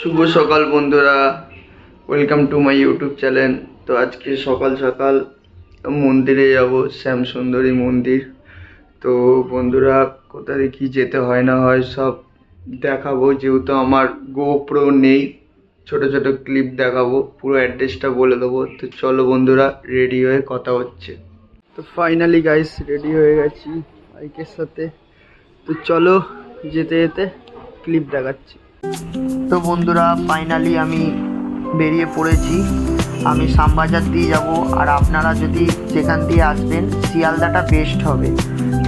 শুভ সকাল বন্ধুরা। Welcome to my YouTube channel তো আজকে সকাল সকাল মন্দিরে যাব, শ্যামসুন্দরী মন্দির। তো বন্ধুরা, কোথা দেখি যেতে হয় না হয় সব দেখাবো। যেহেতু আমার গোপ্রো নেই, ছোট ছোট ক্লিপ দেখাবো, পুরো অ্যাড্রেসটা বলে দেবো। তো চলো বন্ধুরা রেডি হয়ে কথা হচ্ছে। তো ফাইনালি গাইস রেডি হয়ে গেছি বাইকের সাথে। তো চলো যেতে যেতে ক্লিপ দেখাচ্ছি। তো বন্ধুরা ফাইনালি আমি বেরিয়ে পড়েছি। আমি শ্যামবাজার দিয়ে যাব। আর আপনারা যদি যেখান দিয়ে আসবেন, শিয়ালদাটা বেস্ট হবে।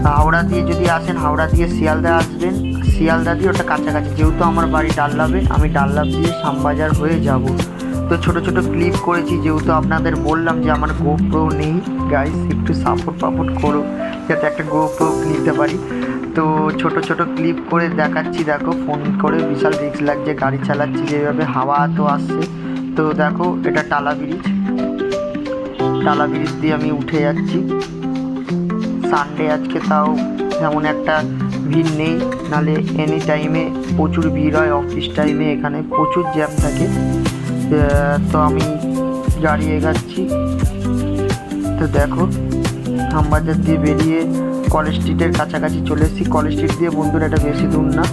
হাওড়া দিয়ে যদি আসেন, হাওড়া দিয়ে শিয়ালদা আসবেন। শিয়ালদা দিয়ে ওটা কাছাকাছি। যেহেতু আমার বাড়ি ডাল্লাবে আমি ডাল্লাভ দিয়ে শ্যামবাজার হয়ে যাব। তো ছোট ছোট ক্লিপ করেছি, যেহেতু আপনাদের বললাম যে আমার গোপ্রো নেই। গাইস একটু সাপোর্ট পাপোর্ট করো, যাতে একটা গোপ্রো নিতে পারি। তো ছোট ছোট ক্লিপ করে দেখাচ্ছি, দেখো ফোন করে বিশাল রিক্স লাগছে, গাড়ি চালাচ্ছি, যেভাবে হাওয়া তো আসছে। তো দেখো, এটা টালা ব্রিজ টালা ব্রিজ দিয়ে আমি উঠে যাচ্ছি। সানডে আজকে তাও যেমন একটা ভিড় নেই নালে এনি টাইমে প্রচুর ভিড় হয় অফিস টাইমে এখানে প্রচুর জ্যাম থাকে। তো আমি গাড়ি এগাচ্ছি। তো দেখো, হামবাজার দিয়ে বেরিয়ে কলেজ স্ট্রিটের কাছাকাছি চলে এসেছি। কলেজ স্ট্রিট দিয়ে বন্ধুরা, এটা বেশি দূর না।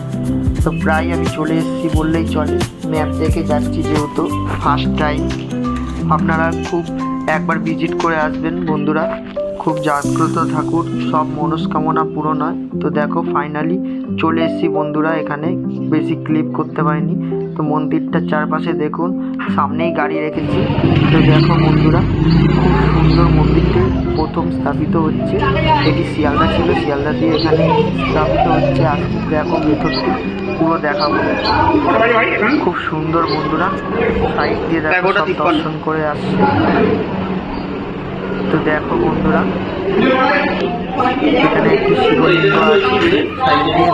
তো প্রায় আমি চলে এসেছি বললেই চলে। ম্যাপ দেখে যাচ্ছি যেহেতু ফার্স্ট টাইম আপনারা খুব একবার ভিজিট করে আসবেন বন্ধুরা। খুব জাগ্রত ঠাকুর, সব মনস্কামনা পূরণ হয়। তো দেখো ফাইনালি চলে এসেছি বন্ধুরা এখানে। বেশি ক্লিপ করতে পারিনি। তো মন্দিরটার চারপাশে দেখুন সামনেই গাড়ি রেখেছি। তো দেখো বন্ধুরা খুব সুন্দর মন্দিরটি প্রথম স্থাপিত হচ্ছে। এটি শিয়ালদা ছিল শিয়ালদা দিয়ে এখানে স্থাপিত হচ্ছে আর দেখো ভেতরটি পুরো দেখাবো। খুব সুন্দর বন্ধুরা সাইড দিয়ে দেখো সব দর্শন করে আসছে। তো দেখো বন্ধুরা এখানে একটি শিবলিঙ্গ আছে। সাইড দিয়ে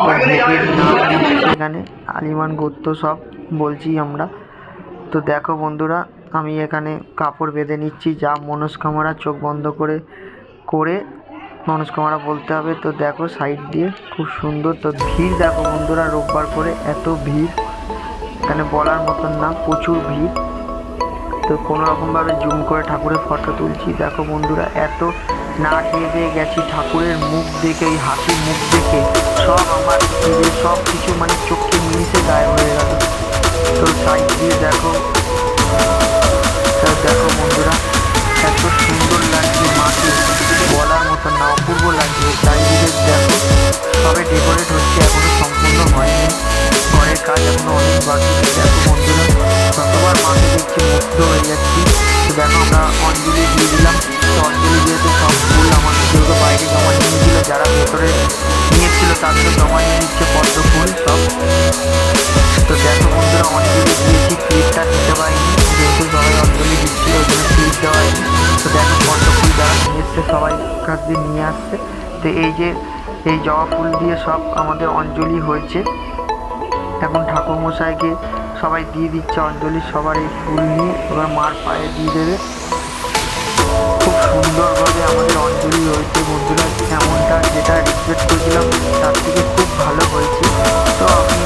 এখানে আলিমান গোত্র সব। বলছি আমরা। তো দেখো বন্ধুরা, আমি এখানে কাপড় বেঁধে নিচ্ছি, যা মনস্কামনা চোখ বন্ধ করে করে মনস্কামনা বলতে হবে। তো দেখো সাইড দিয়ে খুব সুন্দর, তো ভিড় দেখো বন্ধুরা, রোববার করে এত ভিড়। এখানে বলার মতন না, প্রচুর ভিড়। তো কোনো রকমভাবে জুম করে ঠাকুরের ফটো তুলছি। দেখো বন্ধুরা, এত না খেয়ে পেয়ে গেছি ঠাকুরের মুখ দেখে ওই হাসির মুখ দেখে। সব আমার সব কিছু মানে চোখে মিশে গায়ে হয়ে গেল। তো সাইড দিয়ে দেখো। দেখো বন্ধুরা, এত সুন্দর লাগছে মাকে। বলার মতো না, অপূর্ব লাগছে। চারিদিকে দেখো, সবে ডেকোরেট হচ্ছে, এখনও সম্পূর্ণ হয়নি। ঘরের কাজ এখনও অনেক বাকি। দেখো বন্ধুরা, যতবার মাকে দেখছি মুগ্ধ হয়ে যাচ্ছি। তো দেখো, আমরা অঞ্জলি দিয়ে দিলাম। তো অঞ্জলি যেহেতু সব ফুল আমাদের বাইরে জমা নিয়ে দিল, যারা ভেতরে নিয়েছিল তাদেরও জমা এসছে সবাই কাছ দিয়ে নিয়ে আসছে। তো এই যে, এই জবা ফুল দিয়ে সব আমাদের অঞ্জলি হয়েছে। এখন ঠাকুর মশাইকে সবাই দিয়ে দিচ্ছে অঞ্জলি, সবার এই ফুল নিয়ে এবার মার পায়ে দিয়ে দেবে। খুব সুন্দরভাবে আমাদের অঞ্জলি হয়েছে বন্ধুরা এমনটা যেটা রিকোয়েস্ট করেছিলাম, তার থেকে খুব ভালো হয়েছে। তো আমি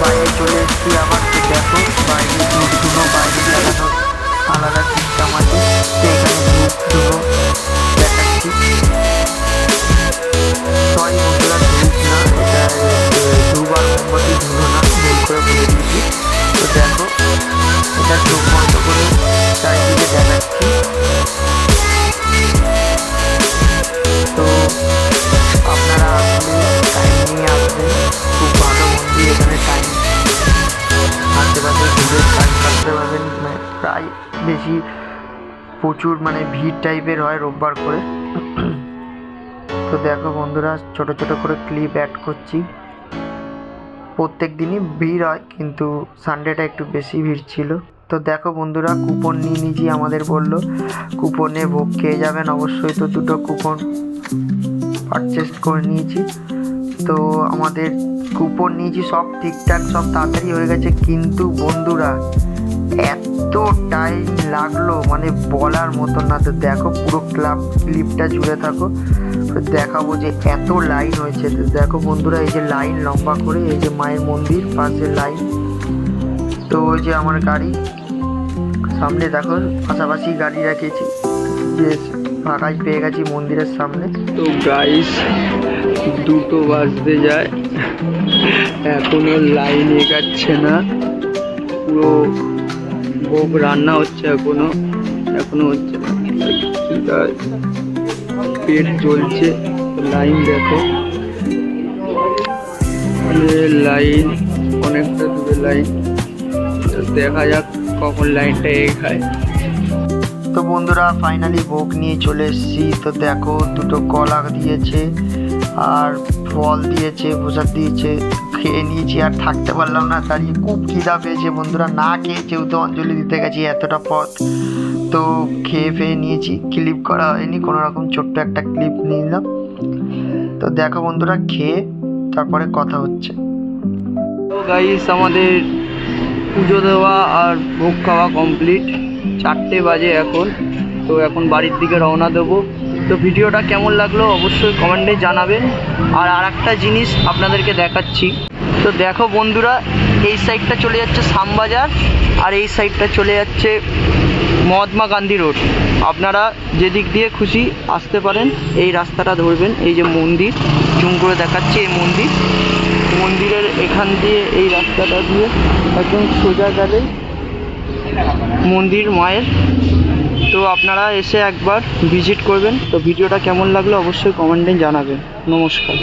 বাইরে চলে এসেছি, আবার দেখো বাইরে প্রচুর মানে ভিড় টাইপের হয় রোববার করে। তো দেখো বন্ধুরা, ছোট ছোট করে ক্লিপ অ্যাড করছি। প্রত্যেক দিনই ভিড় হয়, কিন্তু সানডেটা একটু বেশি ভিড় ছিল। তো দেখো বন্ধুরা কুপন নিয়ে নিয়েছি আমাদের বলল। কুপনে ভোগ খেয়ে যাবেন অবশ্যই, তো দুটো কুপন পারচেস করে নিয়েছি। তো আমাদের কুপন নিয়েছি সব ঠিকঠাক, সব তাড়াতাড়ি হয়ে গেছে। কিন্তু বন্ধুরা, এত টাইম লাগল মানে বলার মতো না। তো দেখো পুরো ক্লাব ক্লিপটা জুড়ে থাকো। দেখাবো যে এত লাইন হয়েছে। তো দেখো বন্ধুরা, এই যে লাইন লম্বা করে, এই যে মায়ের মন্দির, পাশে লাইন তো ওই যে আমার গাড়ি। সামনে দেখো, পাশাপাশি গাড়ি রেখেছি। যে ফাঁকাই পেয়ে গেছি মন্দিরের সামনে। তো গাইস দুটো বাজতে যায়। এখনও লাইন এগাচ্ছে না। পুরো ভোগ রান্না হচ্ছে এখনও এখনও হচ্ছে পেট জ্বলছে, লাইন দেখো। লাইন, অনেকটা দূরে লাইন। দেখা যাক কখন লাইনটা এগায় তো বন্ধুরা ফাইনালি ভোগ নিয়ে চলে এসেছি। তো দেখো, দুটো কলা দিয়েছে। আর ফল দিয়েছে প্রসাদ দিয়েছে, খেয়ে নিয়েছি আর থাকতে পারলাম না, দাঁড়িয়ে খুব খিদা পেয়েছে বন্ধুরা, না খেয়ে যেহেতু অঞ্জলি দিতে গেছি এতটা পথ, তো খেয়ে ফেয়ে নিয়েছি ক্লিপ করা হয়নি কোনো রকম ছোট্ট একটা ক্লিপ নিলাম। তো দেখো বন্ধুরা, খেয়ে তারপরে কথা হচ্ছে। তো গাইস আমাদের পুজো দেওয়া আর ভোগ খাওয়া কমপ্লিট চারটে বাজে এখন, তো এখন বাড়ির দিকে রওনা দেবো। তো ভিডিওটা কেমন লাগল অবশ্যই কমেন্টে জানাবেন। আর আর একটা জিনিস আপনাদেরকে দেখাচ্ছি। তো দেখো বন্ধুরা, এই সাইডটা চলে যাচ্ছে শ্যামবাজার আর এই সাইডটা চলে যাচ্ছে মহাত্মা গান্ধী রোড আপনারা যেদিক দিয়ে খুশি আসতে পারেন, এই রাস্তাটা ধরবেন, এই যে মন্দির, জুম করে দেখাচ্ছি এই মন্দির। মন্দিরের এখান দিয়ে এই রাস্তাটা দিয়ে একদম সোজা গেলে মন্দির মায়ের তো আপনারা এসে একবার ভিজিট করবেন। তো ভিডিওটা কেমন লাগল অবশ্যই কমেন্টে জানাবেন। নমস্কার।